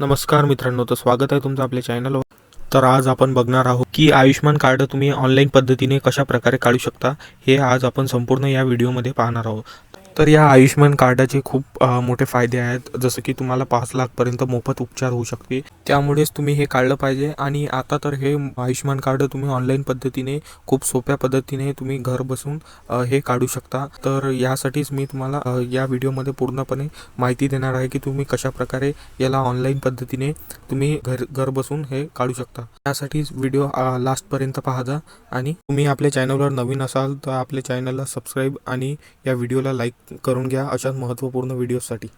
नमस्कार मित्रांनो तर स्वागत आहे तुमचं आपल्या चॅनलवर तर आज आपण बघणार आहोत की आयुष्यमान कार्ड तुम्ही ऑनलाईन पद्धतीने कशा प्रकारे काढू शकता हे आज आपण संपूर्ण या व्हिडिओमध्ये पाहणार आहोत. तर या आयुष्यमान कार्डाचे खूप मोठे फायदे आहेत. जसं की तुम्हाला पाच लाखपर्यंत मोफत उपचार होऊ शकते. त्यामुळेच तुम्ही हे काढलं पाहिजे. आणि आता तर हे आयुष्यमान कार्ड तुम्ही ऑनलाईन पद्धतीने खूप सोप्या पद्धतीने तुम्ही घर बसून हे काढू शकता. तर यासाठीच मी तुम्हाला या व्हिडिओमध्ये पूर्णपणे माहिती देणार आहे की तुम्ही कशा प्रकारे याला ऑनलाईन पद्धतीने तुम्ही घर घर बसून हे काढू शकता. त्यासाठीच व्हिडिओ लास्टपर्यंत पाहा जा आणि तुम्ही आपल्या चॅनलवर नवीन असाल तर आपल्या चॅनलला सबस्क्राईब आणि या व्हिडिओला लाईक करून घ्या अशाच महत्त्वपूर्ण व्हिडिओसाठी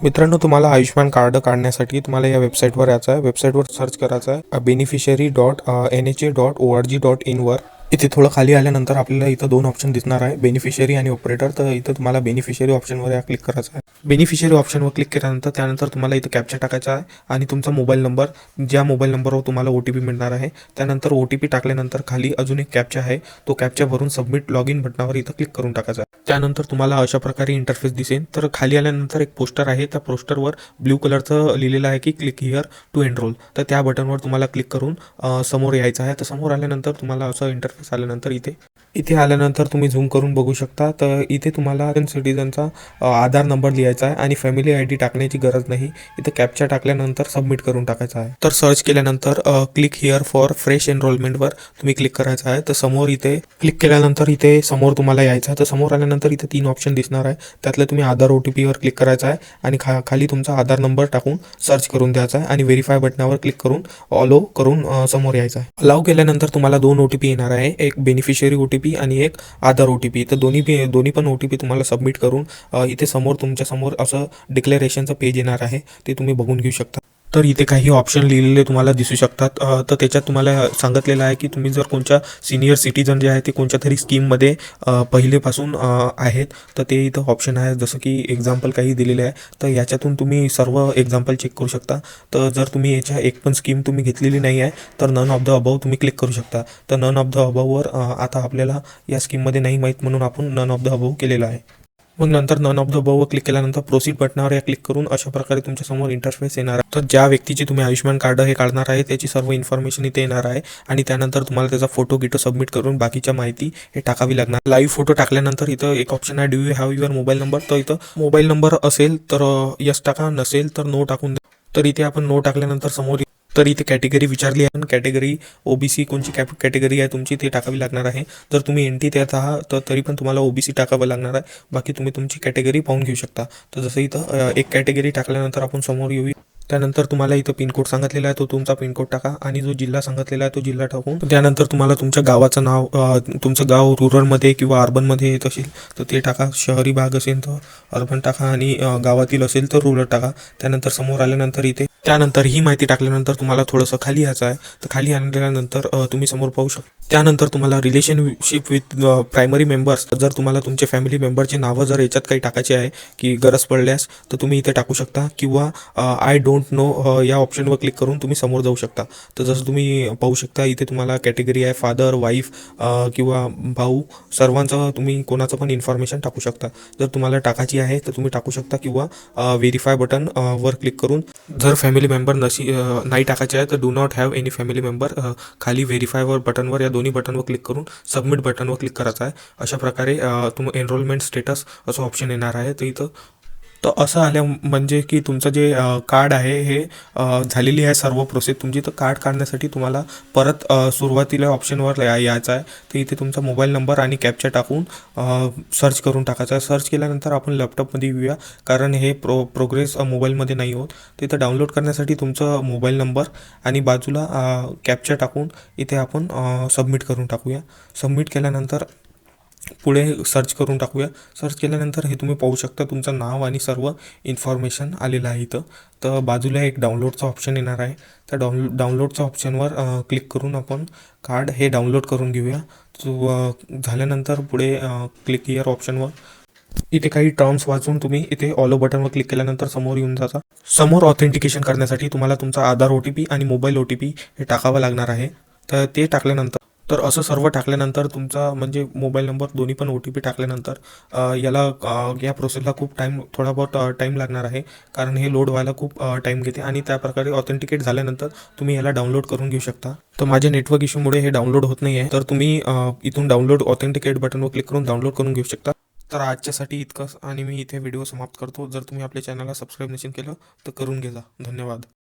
मित्रांनो तुम्हाला आयुष्यमान कार्ड काढण्यासाठी तुम्हाला या वेबसाईटवर यायचं आहे. वेबसाईटवर सर्च करायचं आहे beneficiary dot N H A dot O R G dot इनवर इथे थोडं खाली आल्यानंतर आपल्याला इथं दोन ऑप्शन दिसणार आहे बेनिफिशरी आणि ऑपरेटर तर इथं तुम्हाला बेनिफिशरी ऑप्शनवर या क्लिक करायचं आहे. बेनिफिशरी ऑप्शनवर क्लिक केल्यानंतर त्यानंतर तुम्हाला इथं कॅप्चा टाकायचा आहे आणि तुमचा मोबाईल नंबर ज्या मोबाईल नंबरवर तुम्हाला ओ टी पी मिळणार आहे त्यानंतर ओ टी पी टाकल्यानंतर खाली अजून एक कॅप्चा आहे तो कॅप्चा भरून सबमिट लॉग इन बटनावर इथं क्लिक करून टाकायचा आहे. त्यानंतर तुम्हाला अशा प्रकारे इंटरफेस दिसेल. तर खाली आल्यानंतर एक पोस्टर आहे त्या पोस्टरवर ब्ल्यू कलरचं लिहिलेलं आहे की क्लिक हिअर टू एनरोल तर त्या बटनवर तुम्हाला क्लिक करून समोर यायचं आहे. तर समोर आल्यानंतर तुम्हाला असं इंटरफेस आल्यानंतर इथे इथे आल्यानंतर तुम्ही झूम करून बघू शकता. तर इथे तुम्हाला सिटीजनचा आधार नंबर लिहायचा आहे आणि फॅमिली आय डी टाकण्याची गरज नाही. इथे कॅप्चा टाकल्यानंतर सबमिट करून टाकायचा आहे. तर सर्च केल्यानंतर क्लिक हिअर फॉर फ्रेश एनरोलमेंटवर तुम्ही क्लिक करायचं आहे. तर समोर इथे क्लिक केल्यानंतर इथे समोर तुम्हाला यायचं आहे. तर समोर आल्यानंतर इथे तीन ऑप्शन दिसणार आहे. त्यातलं तुम्ही आधार ओ टी पीवर क्लिक करायचं आहे आणि खा खाली तुमचा आधार नंबर टाकून सर्च करून द्यायचा आहे आणि व्हेरीफाय बटनावर क्लिक करून ऑलो करून समोर यायचं आहे. अलाव केल्यानंतर तुम्हाला दोन ओ टी पी येणार आहे. एक बेनिफिशियरी ओ टी पी आणि एक आधार ओ टी पी तर दोन्ही दोन्ही पण ओ टी पी तुम्हाला सबमिट करून इथे समोर तुमच्यासमोर असं डिक्लेरेशनचं पेज येणार आहे ते तुम्ही बघून घेऊ शकता. तर इथे काही ऑप्शन लिहिलेले तुम्हाला दिसू शकतात. तर त्याच्यात तुम्हाला सांगितलेलं आहे की तुम्ही जर कोणत्या सिनियर सिटीजन जे आहे ते कोणत्या तरी स्कीममध्ये पहिलेपासून आहेत तर ते इथं ऑप्शन आहे. जसं की एक्झाम्पल काही दिलेले आहे तर याच्यातून तुम्ही सर्व एक्झाम्पल चेक करू शकता. तर जर तुम्ही याच्या एक पण स्कीम तुम्ही घेतलेली नाही आहे तर नन ऑफ द अबाव तुम्ही क्लिक करू शकता. तर नन ऑफ द अबाववर आता आपल्याला या स्कीममध्ये नाही माहीत म्हणून आपण नन ऑफ द अबाव केलेला आहे. मग नंतर none of the above click केल्यानंतर प्रोसीड बटनावर या क्लिक करून अशा प्रकारे तुमच्यासमोर इंटरफेस येणार आहे. तर ज्या व्यक्तीची तुम्ही आयुष्यमान कार्ड हे काढणार आहे त्याची सर्व इन्फॉर्मेशन इथे येणार आहे आणि त्यानंतर तुम्हाला त्याचा फोटो गिटो सबमिट करून बाकीच्या माहिती हे टाकावी लागणार. लाईव्ह फोटो टाकल्यानंतर इथं एक ऑप्शन आहे. Do you have your mobile number तर इथं मोबाईल नंबर असेल तर यस टाका. नसेल तर नो टाकून द्या. तर इथे आपण नो टाकल्यानंतर समोर तर इथे कॅटेगरी विचारली आहे. कॅटेगरी ओबीसी कोणची कॅप कॅटेगरी आहे तुमची ते टाकावी लागणार आहे. जर तुम्ही एन टी त्यात आहात तर तरी पण तुम्हाला ओबीसी टाकावं लागणार आहे. बाकी तुम्ही तुमची कॅटेगरी पाहून घेऊ शकता. तर जसं इथं एक कॅटेगरी टाकल्यानंतर आपण समोर येऊ त्यानंतर तुम्हाला इथं पिनकोड सांगितलेला आहे तो तुमचा पिनकोड टाका. आणि जो जिल्हा सांगितलेला आहे तो जिल्हा टाकून त्यानंतर तुम्हाला तुमच्या गावाचं नाव तुमचं गाव रुरलमध्ये किंवा अर्बनमध्ये येत असेल तर ते टाका. शहरी भाग असेल तर अर्बन टाका आणि गावातील असेल तर रुरल टाका. त्यानंतर समोर आल्यानंतर इथे त्यानंतर ही माहिती टाकल्यानंतर तुम्हाला थोडंसं खाली यायचं आहे. तर खाली आणल्यानंतर तुम्ही समोर पाहू शकता. त्यानंतर तुम्हाला रिलेशनशिप विथ प्रायमरी मेंबर्स जर तुम्हाला तुमचे फॅमिली मेंबरचे नावं जर याच्यात काही टाकायचे आहे की गरज पडल्यास तर तुम्ही इथे टाकू शकता. किंवा आय डोंट नो या ऑप्शनवर क्लिक करून तुम्ही समोर जाऊ शकता. तर जसं तुम्ही पाहू शकता इथे तुम्हाला कॅटेगरी आहे फादर वाईफ किंवा भाऊ. सर्वांचं तुम्ही कोणाचं पण इन्फॉर्मेशन टाकू शकता. जर तुम्हाला टाकायची आहे तर तुम्ही टाकू शकता किंवा व्हेरीफाय बटन वर क्लिक करून जर फॅमिली मेंबर नशी नाही टाकायचे आहे तर do not have any family member खाली व्हेरीफायवर बटनवर या दोन्ही बटनवर क्लिक करून सबमिट बटनवर क्लिक करायचं आहे. अशा प्रकारे तुम एनरोलमेंट स्टेटस असं ऑप्शन येणार आहे. तर इथं तर असं आल्या म्हणजे की तुमचं जे कार्ड आहे हे झालेली आहे सर्व प्रोसेस तुमची तर कार्ड काढण्यासाठी तुम्हाला परत सुरुवातीला ऑप्शनवर या यायचं आहे. तर इथे तुमचा मोबाईल नंबर आणि कॅप्चा टाकून सर्च करून टाकायचा आहे. सर्च केल्यानंतर आपण लॅपटॉपमध्ये येऊया. कारण हे प्रो प्रोग्रेस मोबाईलमध्ये नाही होत. तर इथं डाउनलोड करण्यासाठी तुमचं मोबाईल नंबर आणि बाजूला कॅप्चा टाकून इथे आपण सबमिट करून टाकूया. सबमिट केल्यानंतर पुढे सर्च करून टाकूया. सर्च केल्यानंतर हे तुम्ही पाहू शकता तुमचं नाव आणि सर्व इन्फॉर्मेशन आलेलं आहे इथं. तर बाजूला एक डाउनलोडचा ऑप्शन येणार आहे. त्या डाउन डाउनलोडच्या ऑप्शनवर क्लिक करून आपण कार्ड हे डाउनलोड करून घेऊया. झाल्यानंतर पुढे क्लिक इयर ऑप्शनवर इथे काही टर्म्स वाचून तुम्ही इथे ऑलो बटनवर क्लिक केल्यानंतर समोर येऊन जाता. समोर ऑथेंटिकेशन करण्यासाठी तुम्हाला तुमचा आधार ओ टी पी आणि मोबाईल ओ टी पी हे टाकावं लागणार आहे. तर ते टाकल्यानंतर तर असं सर्व टाकल्यानंतर तुमचा म्हणजे मोबाईल नंबर दोन्ही पण ओ टी पी टाकल्यानंतर याला या प्रोसेसला खूप टाईम थोडा बहुत टाईम लागणार आहे. कारण हे लोड व्हायला खूप टाईम घेते आणि त्या प्रकारे ऑथेंटिकेट झाल्यानंतर तुम्ही याला डाउनलोड करून घेऊ शकता. तर माझ्या नेटवर्क इश्यूमुळे हे डाउनलोड होत नाही आहे तर तुम्ही इथून डाउनलोड ऑथेंटिकेट बटनवर क्लिक करून डाउनलोड करून घेऊ शकता. तर आजच्यासाठी इतकंच आणि मी इथे व्हिडिओ समाप्त करतो. जर तुम्ही आपल्या चॅनलला सबस्क्राईब नसेल केलं तर करून घेजा धन्यवाद.